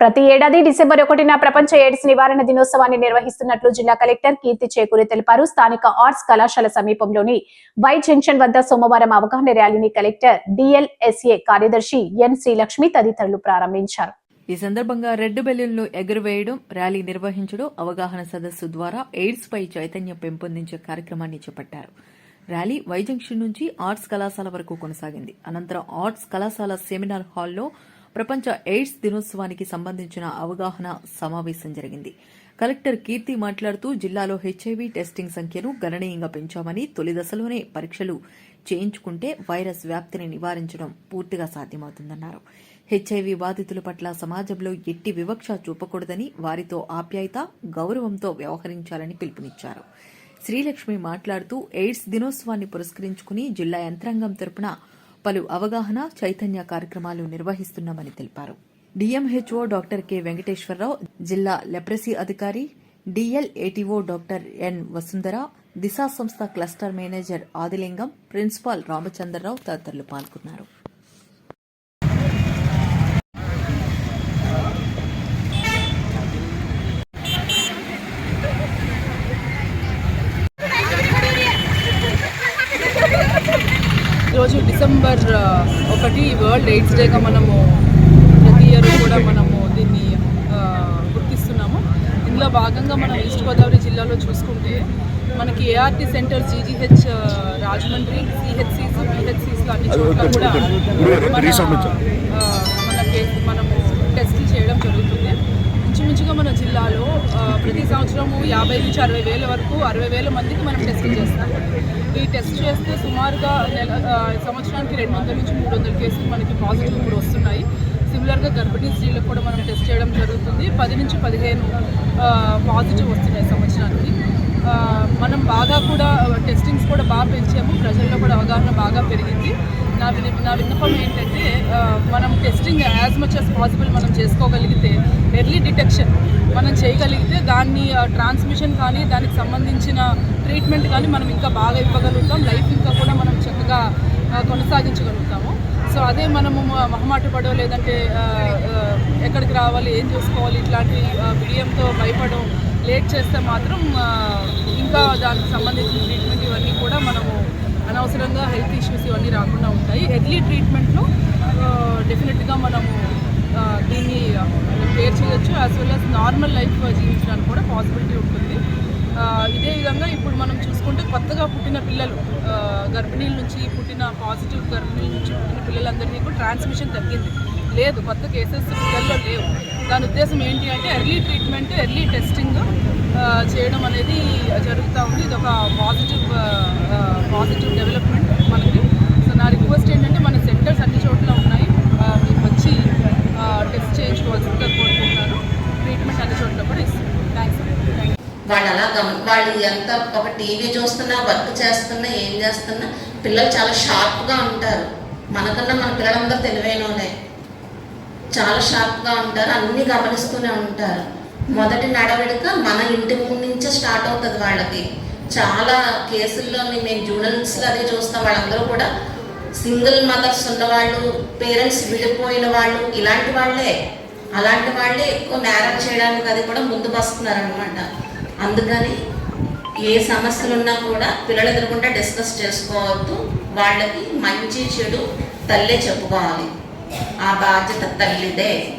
ప్రతి ఏడాది డిసెంబర్ ఒకటిన ప్రపంచ ఎయిడ్స్ నివారణ దినోత్సవాన్ని నిర్వహిస్తున్నట్లు జిల్లా కలెక్టర్ కీర్తి చేకూరి తెలిపారు. స్థానిక ఆర్ట్స్ కళాశాల సమీపంలోని వై జంక్షన్ వద్ద సోమవారం అవగాహన ర్యాలీని కలెక్టర్ డిఎల్ఎస్ఏ కార్యదర్శి ఎన్ శ్రీలక్ష్మి తదితరులు ప్రారంభించారు. ఈ సందర్భంగా రెడ్ బెలూన్లు ఎగురవేయడం ర్యాలీ నిర్వహించడం అవగాహన సదస్సు ద్వారా ఎయిడ్స్ పై చైతన్యం పెంపొందించే కార్యక్రమాన్ని చేపట్టారు. ర్యాలీ వై జంక్షన్ నుంచి ఆర్ట్స్ కళాశాల వరకు కొనసాగింది. అనంతరం ఆర్ట్స్ కళాశాల సెమినార్ హాల్లో ప్రపంచ ఎయిడ్స్ దినోత్సవానికి సంబంధించిన అవగాహన సమావేశం జరిగింది. కలెక్టర్ కీర్తి మాట్లాడుతూ జిల్లాలో హెచ్ఐవి టెస్టింగ్ సంఖ్యను గణనీయంగా పెంచామని తొలి దశలోనే పరీక్షలు చేయించుకుంటే వైరస్ వ్యాప్తిని నివారించడం పూర్తిగా సాధ్యమవుతుందన్నారు. హెచ్ఐవి బాధితుల పట్ల సమాజంలో ఎట్టి వివక్ష చూపకూడదని వారితో ఆప్యాయత గౌరవంతో వ్యవహరించాలని పిలుపునిచ్చారు. శ్రీలక్ష్మి మాట్లాడుతూ ఎయిడ్స్ దినోత్సవాన్ని పురస్కరించుకుని జిల్లా యంత్రాంగం తరపున పలు అవగాహన చైతన్య కార్యక్రమాలు నిర్వహిస్తున్నామని తెలిపారు. డిఎంహెచ్ఓ డాక్టర్ కె వెంకటేశ్వరరావు జిల్లా లెప్రసీ అధికారి DL ATO doctor N Vasundhara Disha సంస్థ cluster manager Adilingam principal Ramachandra Rao తదితరులు పాల్గొన్నారు. ఈరోజు డిసెంబర్ ఒకటి వరల్డ్ ఎయిడ్స్ డేగా మనము ప్రతి ఇయర్ కూడా మనము దీన్ని గుర్తిస్తున్నాము. ఇందులో భాగంగా మనం ఈస్ట్ గోదావరి జిల్లాలో చూసుకుంటే మనకి ఏఆర్టీ సెంటర్స్ జీజీహెచ్ రాజమండ్రి సిహెచ్సిస్ పిహెచ్సిస్ అన్ని చోట్ల కూడా మన ఆ, మన కేసు మనము టెస్టులు చేయడం జరుగుతుంది. ఇంచుమించుగా మన జిల్లాలో ప్రతి సంవత్సరము యాభై నుంచి అరవై వేల వరకు అరవై వేల మందికి మనం టెస్టులు చేస్తాం ఈ టెస్ట్ చేస్తే సుమారుగా నెల సంవత్సరానికి రెండు వందల నుంచి మూడు వందల కేసులు మనకి పాజిటివ్ ఇప్పుడు వస్తున్నాయి. సిమిలర్గా గర్భిణీ స్త్రీలకు కూడా మనం టెస్ట్ చేయడం జరుగుతుంది. పది నుంచి పదిహేను పాజిటివ్ వస్తున్నాయి సంవత్సరానికి. మనం బాగా కూడా టెస్టింగ్స్ కూడా బాగా పెంచాము ప్రజల్లో కూడా అవగాహన బాగా పెరిగింది. నా విని నా విన్నపం ఏంటంటే మనం testing as much as possible మనం చేసుకోగలిగితే ఎర్లీ డిటెక్షన్ మనం చేయగలిగితే దాన్ని ట్రాన్స్మిషన్ కానీ దానికి సంబంధించిన ట్రీట్మెంట్ కానీ మనం ఇంకా బాగా ఇవ్వగలుగుతాం. లైఫ్ ఇంకా కూడా మనం చక్కగా కొనసాగించగలుగుతాము. సో అదే మనము మహమాట పడో లేదంటే ఎక్కడికి రావాలి ఏం చూసుకోవాలి ఇట్లాంటి బియ్యంతో బిడియంతో లేట్ చేస్తే మాత్రం ఇంకా దానికి సంబంధించిన ట్రీట్మెంట్ ఇవన్నీ కూడా మనము అనవసరంగా హెల్త్ ఇష్యూస్ ఇవన్నీ రాకుండా ఉంటాయి. ఎర్లీ ట్రీట్మెంట్లో డెఫినెట్గా మనము దీన్ని కేర్ చేయొచ్చు. As well as normal life జీవించడానికి కూడా పాసిబిలిటీ ఉంటుంది. ఇదే విధంగా ఇప్పుడు మనం చూసుకుంటే కొత్తగా పుట్టిన పిల్లలు గర్భిణీల నుంచి పుట్టిన పాజిటివ్ గర్భిణీల నుంచి పుట్టిన పిల్లలందరికీ కూడా ట్రాన్స్మిషన్ తగ్గింది. లేదు కొత్త కేసెస్ పిల్లల్లో లేవు. దాని ఉద్దేశం ఏంటి అంటే ఎర్లీ ట్రీట్మెంట్ ఎర్లీ టెస్టింగ్ చేయడం అనేది జరుగుతూ ఉంది. ఇది ఒక పాజిటివ్ డెవలప్మెంట్ మనకి సో నా రిక్వెస్ట్ ఏంటంటే మన సెంటర్స్ అన్ని చోట్ల ఉన్నాయి ఆ, మీరు వచ్చి టెస్ట్ చేయించుకోవాల్సిందిగా కోరుకుంటున్నాను ట్రీట్మెంట్ అన్ని చోట్ల కూడా ఇస్తాను థ్యాంక్స్ థ్యాంక్ యూ వాళ్ళు అలా గమ వాళ్ళు ఎంత ఒక టీవీ చూస్తున్నా వర్క్ చేస్తున్నా ఏం చేస్తున్నా పిల్లలు చాలా షార్ప్గా ఉంటారు. మనకన్నా మన పిల్లలందరూ తెలివైనోనే చాలా షార్ప్గా ఉంటారు అన్నీ గమనిస్తూనే ఉంటారు. మొదటి నడవడిక మన ఇంటి ముందు నుంచే స్టార్ట్ అవుతుంది వాళ్ళకి. చాలా కేసుల్లోని మేము జూనల్స్లో అదే చూస్తాం వాళ్ళందరూ కూడా సింగిల్ మదర్స్ ఉన్నవాళ్ళు పేరెంట్స్ విడిపోయిన వాళ్ళు ఇలాంటి వాళ్ళే. అలాంటి వాళ్ళే ఎక్కువ నేరం చేయడానికి అది కూడా ముందుకు వస్తున్నారనమాట అందుకని ఏ సమస్యలు ఉన్నా కూడా పిల్లలు ఎదురుకుంటే డిస్కస్ చేసుకోవద్దు. వాళ్ళకి మంచి చెడు తల్లే చెప్పుకోవాలి. ఆ బాధ్యత తల్లిదే.